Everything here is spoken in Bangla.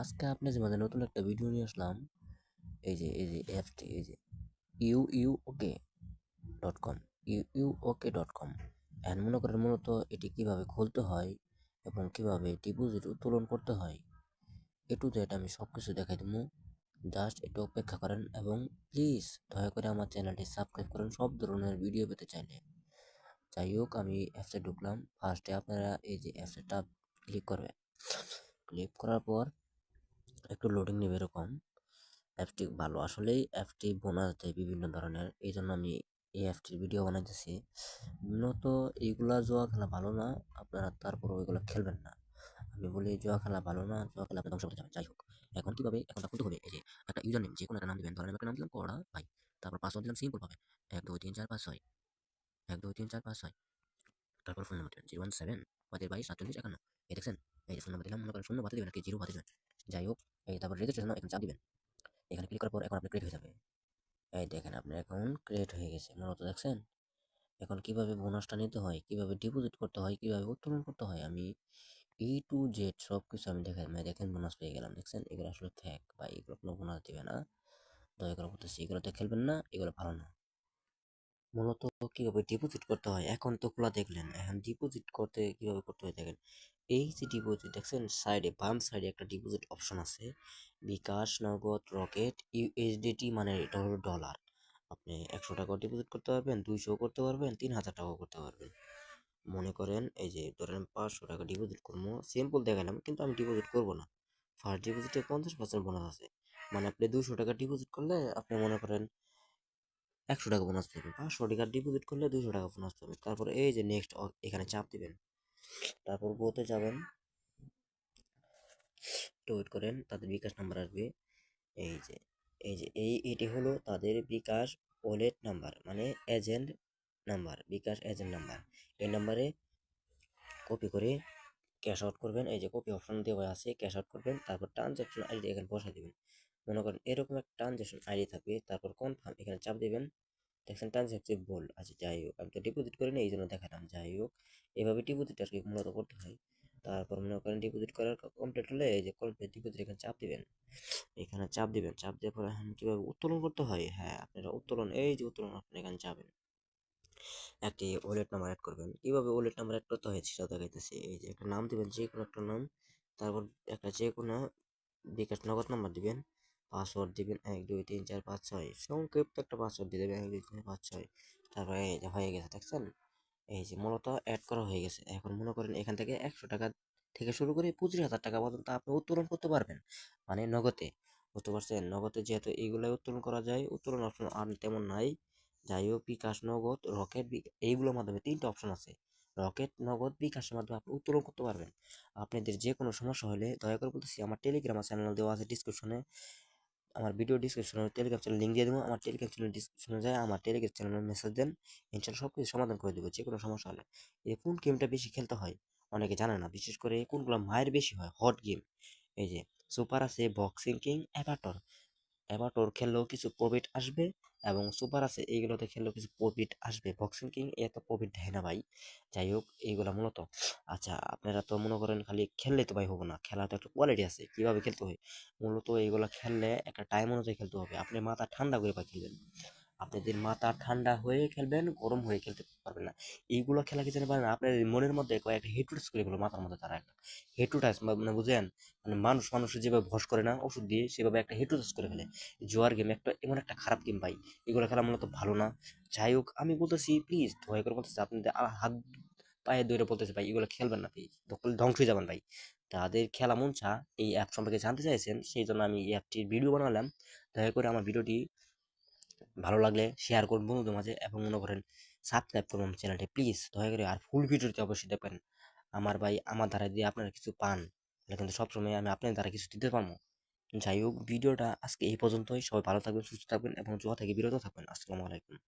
আজকে আপনাদের মাঝে নতুন একটা ভিডিও নিয়ে আসলাম, এই যে এই যে অ্যাপটি এই যে U U OK dot com U U OK dot com এখন মনে করেন মূলত এটি কীভাবে খুলতে হয় এবং কীভাবে ডিপোজিট উত্তোলন করতে হয়, এ টু জেড আমি সব কিছু দেখাই দেবো। জাস্ট একটু অপেক্ষা করেন এবং প্লিজ দয়া করে আমার চ্যানেলটি সাবস্ক্রাইব করেন, সব ধরনের ভিডিও পেতে চাইলে। যাই হোক, আমি অ্যাপসে ঢুকলাম। ফার্স্টে আপনারা এই যে অ্যাপসটা ক্লিক করবেন। ক্লিক করার পর একটু লোডিং নেবে এরকম। অ্যাপটি ভালো। আসলেই অ্যাপটি বোনাস দেয় বিভিন্ন ধরনের। এই জন্য আমি এই অ্যাপটির ভিডিও বানাইতেছি। মূলত এইগুলা জুয়া খেলা ভালো না। আপনারা তারপর ওইগুলো খেলবেন না। আমি বলি জুয়া খেলা ভালো না। জুয়া খেলা আপনি ধ্বংস করতে যাবেন। যাই হোক, এখন কীভাবে? এখন খুলতে হবে। এই যে একটা ইউজার নেম যে কোনো একটা নাম দিবেন। ধরেন একটা নাম দিলাম কড়া ভাই। তারপর পাসওয়ার্ড দিলাম সিম্পল ভাবে। এক, দুই, তিন, চার, পাঁচ, ছয়। এক, দুই, তিন, চার, পাঁচ, ছয়। তারপর ফোন নাম্বার দিবেন জিরো ওয়ান সেভেন পঁয়ত্রিশ বাইশ, সাতচল্লিশ, একান্ন। এই দেখছেন? এই ফোন নাম্বার দিলাম। মনে করেন শূন্য বাতিল দিবেন নাকি জিরো বাতিল দিবেন যাই হোক এই তারপর রেজিস্ট্রেশন এখানে চাপ দিবেন। এখানে ক্লিক করার পর এখন আপনি ক্রিয়েট হয়ে যাবে। এই দেখেন আপনার এখন ক্রিয়েট হয়ে গেছে। মূলত দেখছেন? এখন কীভাবে বোনাসটা নিতে হয়, কীভাবে ডিপোজিট করতে হয়, কীভাবে উত্তোলন করতে হয়, আমি ই টু জেড সব কিছু আমি দেখাই মানে দেখেন বোনাস পেয়ে গেলাম। দেখছেন? এগুলো আসলে থ্যাক বা এগুলো কোনো বোনাস দিবে না। দয়া করে বলতেছি, এগুলোতে খেলবেন না, এগুলো ভালো না। মূলত কীভাবে ডিপোজিট করতে হয়? এখন তো খোলা দেখলেন। এখন ডিপোজিট করতে কীভাবে করতে হয় দেখেন? এই যে ডিপোজিট দেখছেন? সাইডে বাম সাইডে একটা ডিপোজিট অপশন আছে। বিকাশ, নগদ, রকেট ইউএসডিটি মানে এটা হলো ডলার আপনি একশো টাকাও ডিপোজিট করতে পারবেন দুইশো করতে পারবেন তিন হাজার টাকাও করতে পারবেন। মনে করেন, এই যে ধরেন পাঁচশো টাকা ডিপোজিট করব সিম্পল দেখালাম কিন্তু আমি ডিপোজিট করব না। ফার্স্ট ডিপোজিটে পঞ্চাশ পার্সেন্ট বোনাস আছে। মানে আপনি দুশো টাকা ডিপোজিট করলে আপনি মনে করেন একশো টাকা বোনাস পাবেন। পাঁচশো টাকা ডিপোজিট করলে দুশো টাকা বোনাস পাবেন। তারপরে এই যে নেক্সট এখানে চাপ দিবেন। তারপর গোতে যাবেন। একটু ওয়েট করেন, তাদের বিকাশ নাম্বার আসবে। এই যে এই যে, এই, এটি হলো তাদের বিকাশ ওয়ালেট নাম্বার মানে agent number bKash agent number এই নাম্বারে কপি করে ক্যাশ আউট করবেন। এই যে কপি অপশন দেওয়া আছে ক্যাশ আউট করবেন। তারপর ট্রানজ্যাকশন আইডি এখানে বসাই দেবেন। মনে করেন এরকম একটা ট্রানজ্যাকশন আইডি থাকবে। তারপর কনফার্ম এখানে চাপ দেবেন। দেখছেন ট্রানজ্যাকশন বল আচ্ছা যাই হোক আমি তো ডিপোজিট করি না এই জন্য দেখালাম যাই হোক এভাবে ডিপোজিট আর কি মূলত করতে হয়। তারপর মনে করেন ডিপোজিট করার কমপ্লিট হলে এই যে কমপ্লিট ডিপোজিট এখানে চাপ দিবেন। এখানে চাপ দিবেন, চাপ দেওয়ার পরে কীভাবে উত্তোলন করতে হয়? হ্যাঁ আপনারা উত্তোলন, এই যে উত্তোলন আপনি এখানে যাবেন। একটি ওয়ালেট নাম্বার অ্যাড করবেন। কীভাবে ওয়ালেট নাম্বার অ্যাড করতে হয় সেটা দেখাইতেছি। এই যে একটা নাম দিবেন যে কোনো একটা নাম, তারপর একটা যে কোনো বিকাশ নগদ নাম্বার দিবেন। পাসওয়ার্ড দিবেন এক, দুই, তিন, চার, পাঁচ, ছয়। সংক্ষিপ্ত একটা পাসওয়ার্ড দিয়ে দেবেন এক, দুই, তিন চার পাঁচ, ছয়। তারপরে এই যে হয়ে গেছে, দেখছেন? এই যে মূলত অ্যাড করা হয়ে গেছে। এখন মনে করেন এখান থেকে একশো টাকা থেকে শুরু করে পঁচিশ হাজার টাকা পর্যন্ত আপনি উত্তোলন করতে পারবেন মানে নগদে। বুঝতে পারছেন? নগদে যেহেতু এইগুলাই উত্তোলন করা যায়, উত্তোলন অপশন আর তেমন নাই। যাই হোক, বিকাশ নগদ, রকেট এইগুলোর মাধ্যমে তিনটা অপশন আছে। রকেট নগদ, বিকাশের মাধ্যমে আপনি উত্তোলন করতে পারবেন। আপনাদের যে কোনো সমস্যা হলে দয়া করে বলতেছি, আমার টেলিগ্রাম চ্যানেল দেওয়া আছে ডিসক্রিপশনে আমার ভিডিও ডিসক্রিপশনে টেলিগ্রাম চ্যানেল লিঙ্ক দিয়ে দেবো। আমার টেলিগ্রাম চ্যানেল ডিসক্রিপশনে যায় আমার টেলিগ্রাম চ্যানেলে মেসেজ দেন, ইনশাল্লাহ সব কিছু সমাধান করে দেবো। যে কোনো সমস্যা হলে। এই কোন গেমটা বেশি খেলতে হয়? অনেকে জানে না। বিশেষ করে কোনগুলো মায়ের বেশি হয়? হট গেম এই যে সুপার আছে বক্সিং কিং অ্যাভাটর অ্যাভাটর খেললেও কিছু প্রফিট আসবে এবং সুপার আছে, এইগুলোতে খেললেও কিছু প্রফিট আসবে। বক্সিং কিং এত প্রফিট দেয় না ভাই। যাই হোক, এইগুলো মূলত। আচ্ছা আপনারা তো মনে করেন খালি খেললে তো ভাই হব না। খেলা তো একটা কোয়ালিটি আছে, কীভাবে খেলতে হয়? মূলত এইগুলো খেললে একটা টাইম অনুযায়ী খেলতে হবে। আপনি মাথা ঠান্ডা করে বা খেলবেন। আপনাদের মাথা ঠান্ডা হয়ে খেলবেন, গরম হয়ে খেলতে পারবেন না। এইগুলো খেলা কি জানেন পারেন আপনার মনের মধ্যে কয়েকটা হেটুটাস করে গেলো মাথার মধ্যে তারা একটা। হেটুটাস মানে বুঝেন? মানে মানুষ মানুষের যেভাবে ভস করে না, ওষুধ দিয়ে সেভাবে একটা হেটুটাস করে ফেলে। জোয়ার গেম একটা, এমন একটা খারাপ গেম ভাই। এগুলো খেলা মূলত ভালো না। যাই হোক, আমি বলতেছি প্লিজ দয়া করে বলতেছি আপনাদের হাত, পায়ে দৌড়ে বলতেছে ভাই, এগুলো খেলবেন না প্লিজ ধ্বংস হয়ে যাবেন ভাই। তাদের খেলা মন চা এই অ্যাপ সম্পর্কে জানতে চাইছেন, সেই জন্য আমি এই অ্যাপটির ভিডিও বানালাম। দয়া করে আমার ভিডিওটি ভালো লাগলে শেয়ার করুন বন্ধুদের মাঝে এবং মনে করেন সাবস্ক্রাইব করুন চ্যানেলটি প্লিজ দয়া করে আর ফুল ভিডিওটি অবশ্যই দেখবেন। আমার ভাই আমার দ্বারা দিয়ে আপনারা কিছু পান, তাহলে কিন্তু সবসময় আমি আপনার দ্বারা কিছু দিতে পারব। যাই হোক ভিডিওটা আজকে এই পর্যন্তই। সবাই ভালো থাকবেন, সুস্থ থাকবেন এবং জোয়া থেকে বিরত থাকবেন। আসসালামু আলাইকুম।